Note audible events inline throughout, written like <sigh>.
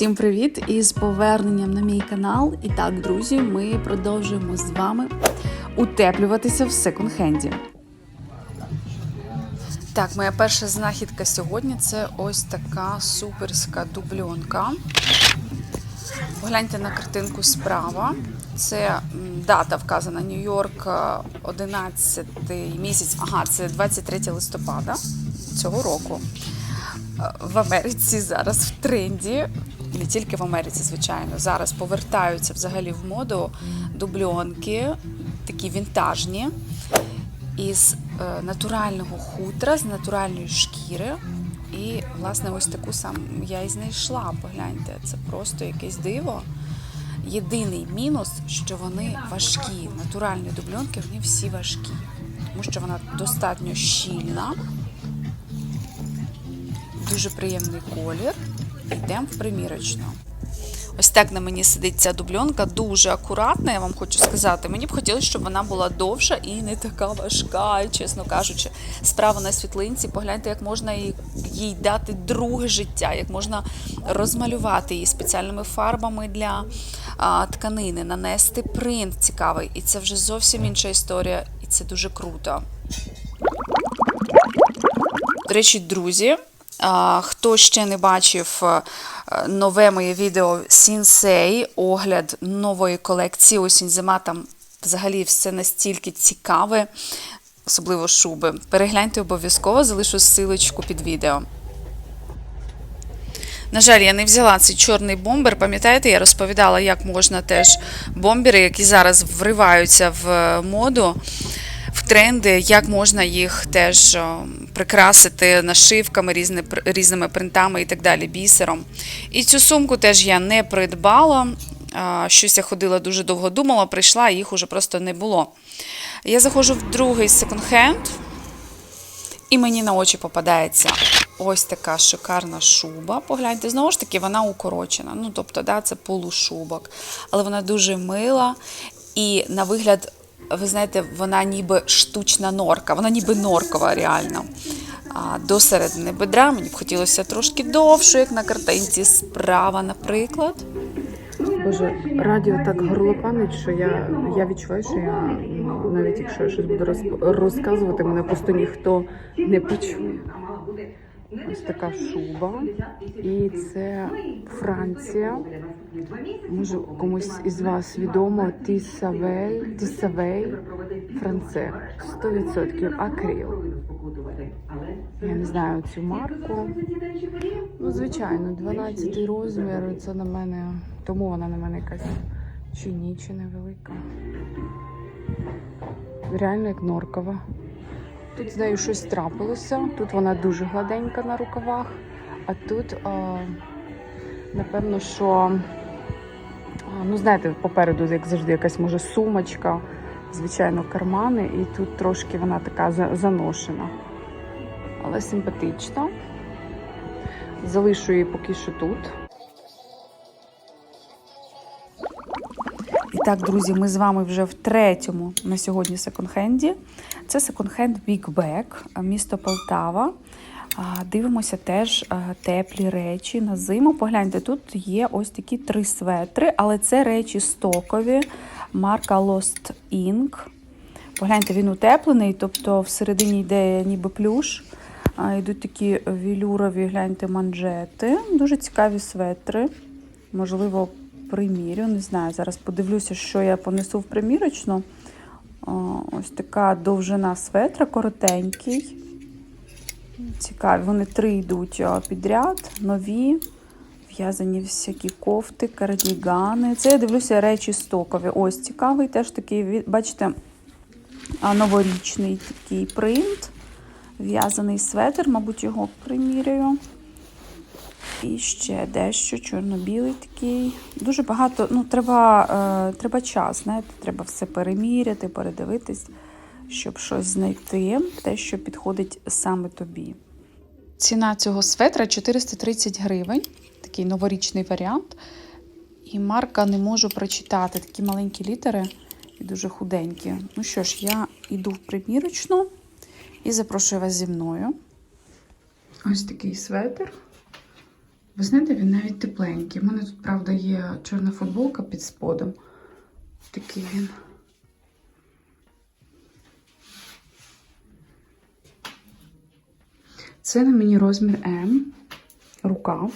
Всім привіт! І з поверненням на мій канал. І так, друзі, ми продовжуємо з вами утеплюватися в секонд-хенді. Так, моя перша знахідка сьогодні це ось така суперська дубльонка. Погляньте на картинку справа. Це дата вказана Нью-Йорк, 11 місяць. Ага, це 23 листопада цього року. Е, В Америці зараз в тренді, не тільки в Америці, звичайно, зараз повертаються взагалі в моду дубльонки, такі вінтажні, із е, натурального хутра, з натуральної шкіри. І, власне, ось таку сам я і знайшла. Погляньте, це просто якесь диво. Єдиний мінус, що вони важкі. Натуральні дубльонки, вони всі важкі, тому що вона достатньо щільна, дуже приємний колір. Йдемо в примірочну. Ось так на мені сидить ця дубльонка, дуже акуратна, я вам хочу сказати. Мені б хотілося, щоб вона була довша і не така важка, чесно кажучи. Справа на світлинці, погляньте, як можна їй, дати друге життя, як можна розмалювати її спеціальними фарбами для а, тканини, нанести принт цікавий. І це вже зовсім інша історія, і це дуже круто. До речі, друзі, хто ще не бачив е, нове моє відео Сінсей, огляд нової колекції осінь-зима, там взагалі все настільки цікаве, особливо шуби. Перегляньте обов'язково, залишу ссылочку під відео. На жаль, я не взяла цей чорний бомбер. Пам'ятаєте, я розповідала, як можна теж бомбери, які зараз вриваються в моду, тренди, як можна їх теж прикрасити нашивками, різни, різними принтами і так далі, бісером. І цю сумку теж я не придбала. Щось я ходила дуже довго думала, прийшла, їх уже просто не було. Я заходжу в другий секонд-хенд. І мені на очі попадається ось така шикарна шуба. Погляньте, знову ж таки, вона укорочена. Ну, тобто, да, це полушубок. Але вона дуже мила. І на вигляд, ви знаєте, вона ніби штучна норка, вона ніби норкова реально. А до середини бедра мені б хотілося трошки довше, як на картинці справа, наприклад. Боже, радіо так горлопанить, що я, я відчуваю, що я ну, навіть якщо я щось буду розп розказувати, мене просто ніхто не почує. Ось така шуба. І це Франція. Може комусь із вас відомо Тісавель, Тісавей, Франце. 100% акрил. Я не знаю цю марку. Ну, звичайно, 12 розмір. Це на мене, тому вона на мене якась чи ні, чи невелика. Реально як норкова. Тут з нею щось трапилося. Тут вона дуже гладенька на рукавах, а тут, а, напевно, що, ну, знаєте, попереду, як завжди, якась може сумочка, звичайно, кармани, і тут трошки вона така заношена. Але симпатична. Залишу її поки що тут. Так, друзі, ми з вами вже в третьому на сьогодні секонд-хенді. Це секонд-хенд Big Bag, місто Полтава. Дивимося теж теплі речі на зиму. Погляньте, тут є ось такі три светри, але це речі стокові, марка Lost Ink. Погляньте, він утеплений, тобто всередині йде ніби плюш. Йдуть такі вілюрові, гляньте, манжети. Дуже цікаві светри. Можливо, примірю. Не знаю. Зараз подивлюся, що я понесу в примірочну. Ось така довжина светра, коротенький. Цікаві. Вони три йдуть підряд, нові. В'язані всякі кофти, кардігани. Це я дивлюся речі стокові. Ось цікавий, теж такий, бачите, новорічний такий принт. В'язаний светр, мабуть, його приміряю. І ще дещо чорно-білий такий. Дуже багато. Ну, треба, е, треба час, знаєте, треба все переміряти, передивитись, щоб щось знайти, те, що підходить саме тобі. Ціна цього светра 430 гривень, такий новорічний варіант. І марка не можу прочитати. Такі маленькі літери і дуже худенькі. Ну що ж, я йду в примірочну і запрошую вас зі мною. Ось такий светр. Ви знаєте, він навіть тепленький. У мене тут, правда, є чорна футболка під сподом. Такий він. Це на мені розмір М. Рукав.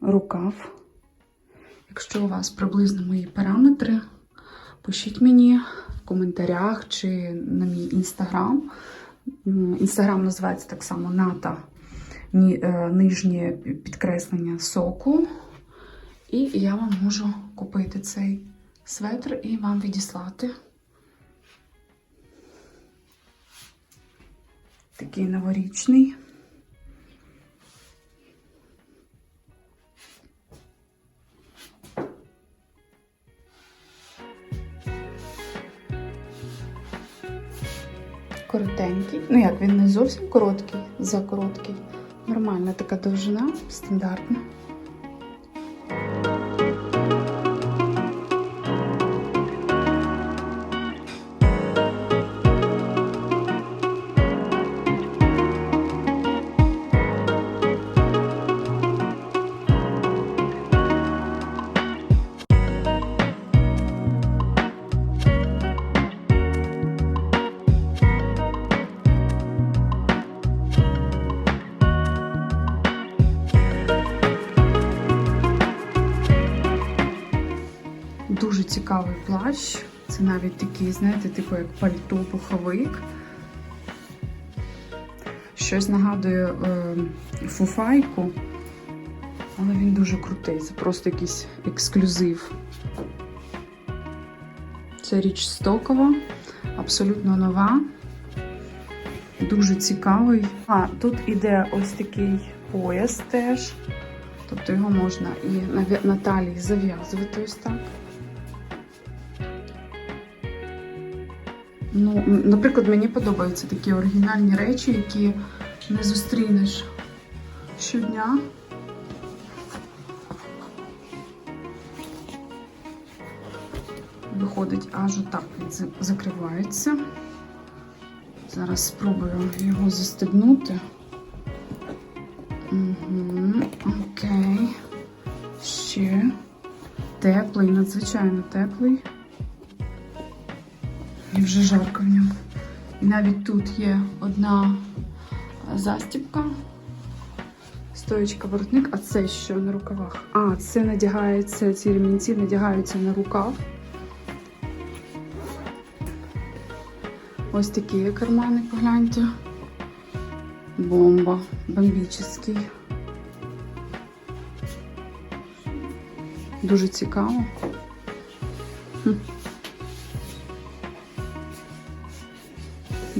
Рукав. Якщо у вас приблизно мої параметри, пишіть мені в коментарях чи на мій інстаграм. Інстаграм називається так само ната нижнє підкреслення соку. І я вам можу купити цей светр і вам відіслати. Такий новорічний. Коротенький. Ну як, він не зовсім короткий, за короткий. Нормальна така довжина, стандартна. Цікавий плащ. Це навіть такий, знаєте, типу як пальто пуховик. Щось нагадує е, фуфайку, але він дуже крутий. Це просто якийсь ексклюзив. Це річ стокова, абсолютно нова. Дуже цікавий. А, тут іде ось такий пояс теж. Тобто його можна і на, на талії зав'язувати ось так. Ну, наприклад, мені подобаються такі оригінальні речі, які не зустрінеш щодня. Виходить, аж отак він закривається. Зараз спробую його застебнути. Угу, окей. Ще теплий, надзвичайно теплий. І вже жарко в ньому. І навіть тут є одна застібка, стоечка воротник, а це що на рукавах? А, це надягається, ці ремінці надягаються на рукав. Ось такі кармани, погляньте. Бомба, бомбічний. Дуже цікаво.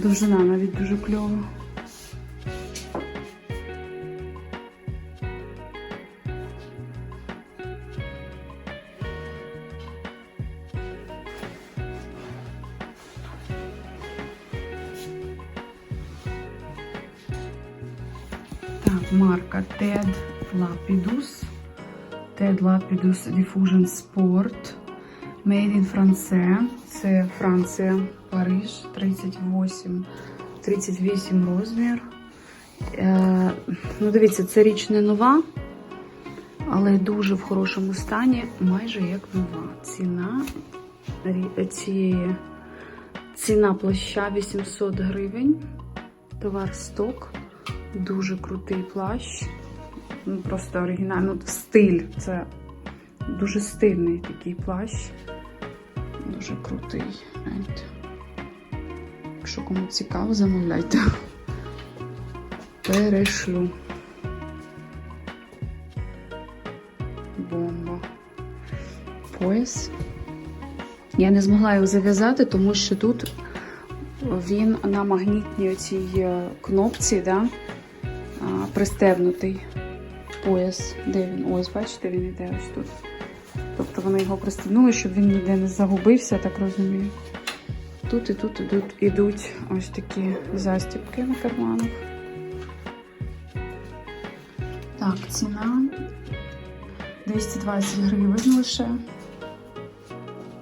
Довжина навіть дуже кльова. Так, марка TED Lapidus. TED Lapidus Diffusion Sport. Made in France. Це Франція, Париж, 38, 38 розмір. Е, ну, дивіться, це річ не нова, але дуже в хорошому стані, майже як нова. Ціна цієї ціна плаща 800 гривень. Товар сток. Дуже крутий плащ. Ну, просто оригінально. Ну, стиль. Це дуже стильний такий плащ. Дуже крутий. Гляньте. Якщо кому цікаво, замовляйте. Перешлю. Бомба. Пояс. Я не змогла його зав'язати, тому що тут він на магнітній оцій е, кнопці, да, пристебнутий пояс. Де він? Ось, бачите, він іде ось тут. Тобто вони його пристебнули, щоб він ніде не загубився, так розумію. Тут і тут ідуть, ідуть ось такі застібки на карманах. Так, ціна 220 гривень лише.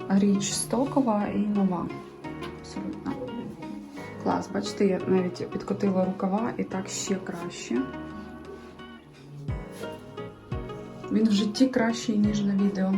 Річ стокова і нова. Абсолютно. Клас, бачите, я навіть підкотила рукава і так ще краще. Він в житті кращий, ніж на відео.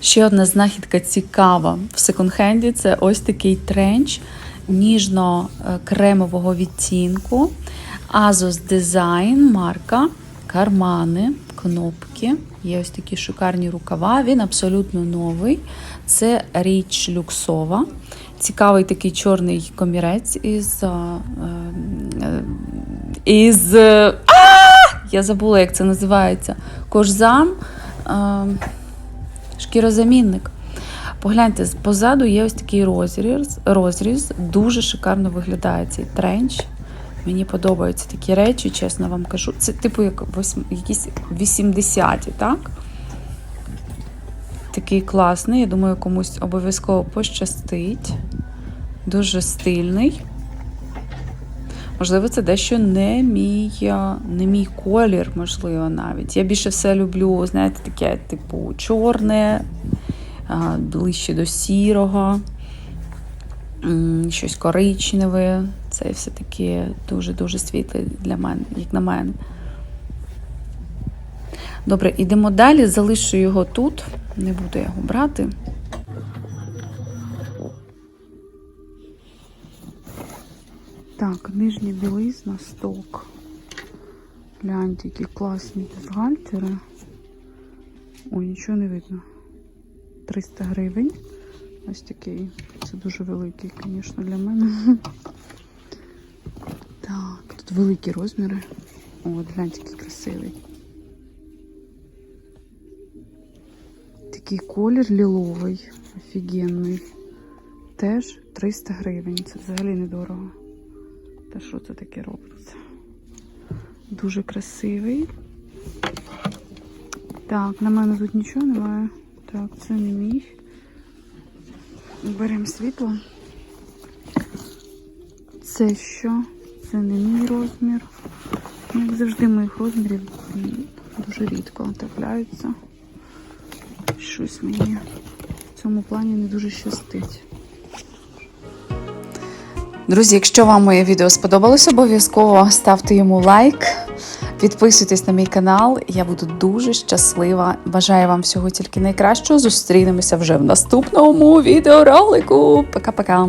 Ще одна знахідка цікава в секонд-хенді це ось такий тренч ніжно-кремового відтінку. Asos Design марка, кармани, кнопки. Є ось такі шикарні рукава. Він абсолютно новий. Це річ люксова. Цікавий такий чорний комірець із. е, е, із е, а! Я забула, як це називається. Кожзам. Шкірозамінник. Погляньте, позаду є ось такий розріз, розріз. Дуже шикарно виглядає цей тренч. Мені подобаються такі речі, чесно вам кажу. Це типу як якісь 80-ті, так? Такий класний. Я думаю, комусь обов'язково пощастить. Дуже стильний. Можливо, це дещо не мій, не мій колір, можливо, навіть. Я більше все люблю, знаєте, таке, типу, чорне, ближче до сірого, щось коричневе. Це все таки дуже-дуже світле для мене, як на мене. Добре, ідемо далі. Залишу його тут. Не буду його брати. Так, нижня білизна, сток. Гляньте, які класні бюстгальтери. Ой, нічого не видно. 300 гривень. Ось такий. Це дуже великий, звісно, для мене. <laughs> Великі розміри. От гляньте, який красивий. Такий колір ліловий, офігенний. Теж 300 гривень. Це взагалі недорого. Та що це таке робиться? Дуже красивий. Так, на мене тут нічого немає. Так, це не мій. Беремо світло. Це що? Це не мій розмір. Ну, Як завжди, моїх розмірів дуже рідко трапляються. Щось мені в цьому плані не дуже щастить. Друзі, якщо вам моє відео сподобалось, обов'язково ставте йому лайк, підписуйтесь на мій канал. Я буду дуже щаслива. Бажаю вам всього тільки найкращого. Зустрінемося вже в наступному відеоролику. Пока-пока.